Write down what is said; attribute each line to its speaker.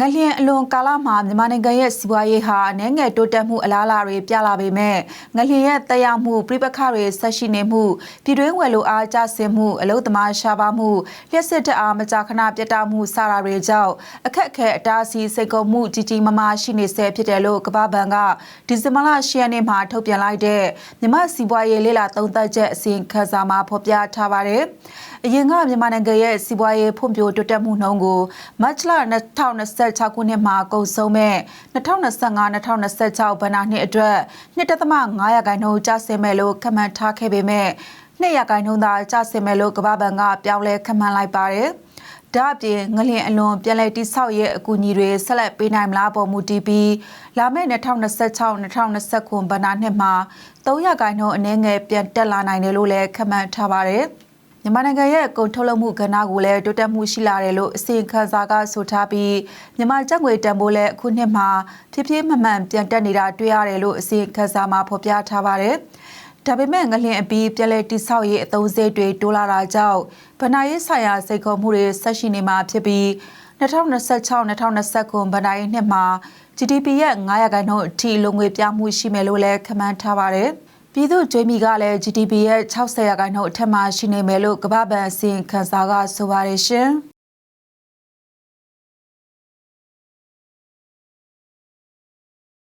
Speaker 1: ငလျင်အလွန်ကာလမှာမြန်မာနိုင်ငံရဲ့စီးပွားရေးဟာအနေငယ်တိုးတက်မှုအလားအလာတွေပြလာပေမဲ့ငလျင်ရဲ့တက်ရောက်မှုပြပခါတွေဆက်ရှိနေမှုပြည်တွင်းဝယ်လိုအားကျဆင်းမှုအလုသမားရှားပါမှုလျှက်စစ်တအားမကြာခဏပြတ်တောက်မှုစတာတွေကြောင့်အခက်အခဲအတားအဆီးစိတ်ကုံမှုကြီးကြီးမားမားရှိနေဆဲဖြစ်တယ်လို့ကမ္ဘာဘဏ်ကဒီဇင်ဘာလ10ရက်နေ့မှာထုတ်ပြန်လိုက်တဲ့မြန်မာစီးပွားရေးလေ့လာသုံးသပ်ချက်အစီရင်ခံစာမှာဖော်ပြထားပါတယ်။ အရင်ကမြန်မာနိုင်ငံရဲ့စီးပွားရေးဖွံ့ဖြိုးတိုးတက်မှုနှုန်းကိုမတ်လ2026ခုနှစ်မှာကုန်ဆုံးမဲ့2025-2026ဘဏ္ဍာနှစ်အတွက်1.5ရာခိုင်နှုန်းကျဆင်းမဲ့လို့ခန့်မှန်းထားခဲ့ပေမဲ့2ရာခိုင်နှုန်းသာကျဆင်းမဲ့လို့ကမ္ဘာဘဏ်ကပြောင်းလဲခန့်မှန်းလိုက်ပါတယ်။ဒါအပြင်ငလျင်အလွန်ပြန်လည်တိဆောက်ရဲ့အကူအညီတွေဆက်လက်ပေးနိုင်မလားပေါ်မူတည်ပြီးလာမယ့်2026-2029ဘဏ္ဍာနှစ်မှာ3ရာခိုင်နှုန်းအနည်းငယ်ပြန်တက်လာနိုင်တယ်လို့လည်းခန့်မှန်းထားပါတယ်။ မြန်မာနိုင်ငံရဲ့ကုန်ထုတ်လုပ်မှုကဏ္ဍကိုလည်းတိုးတက်မှုရှိလာတယ်လို့အစီအခံစာကဆိုထားပြီးမြန်မာကျပ်ငွေတန်ဖိုးလည်းအခုနှစ်မှာဖြည်းဖြည်းမှန်မှန်ပြန်တက်နေတာတွေ့ရတယ်လို့အစီအခံစာမှာဖော်ပြထားပါတယ်။ဒါပေမဲ့ငလျင်အပြီးပြည်လဲတိဆောက်ရေးအသုံးစရိတ်တွေတိုးလာတာကြောင့်ဗဏ္ဍာရေးဆိုင်ရာစိတ်ခေါ်မှုတွေဆက်ရှိနေမှာဖြစ်ပြီး2026-2029ဘဏ္ဍာရေးနှစ်မှာ GDP ရဲ့900ခန့်နှုန်းအထိလုံငွေပြမှုရှိမယ်လို့လည်းခန့်မှန်းထားပါတယ်။ ပြည်သူ့ကြွေးမီကလည်း GDP ရဲ့60ရာခိုင်နှုန်းအထက်မှာရှိနေမယ်လို့ကမ္ဘာ့ဘဏ်အစီရင်ခံစာကဆိုပါတယ်ရှင်။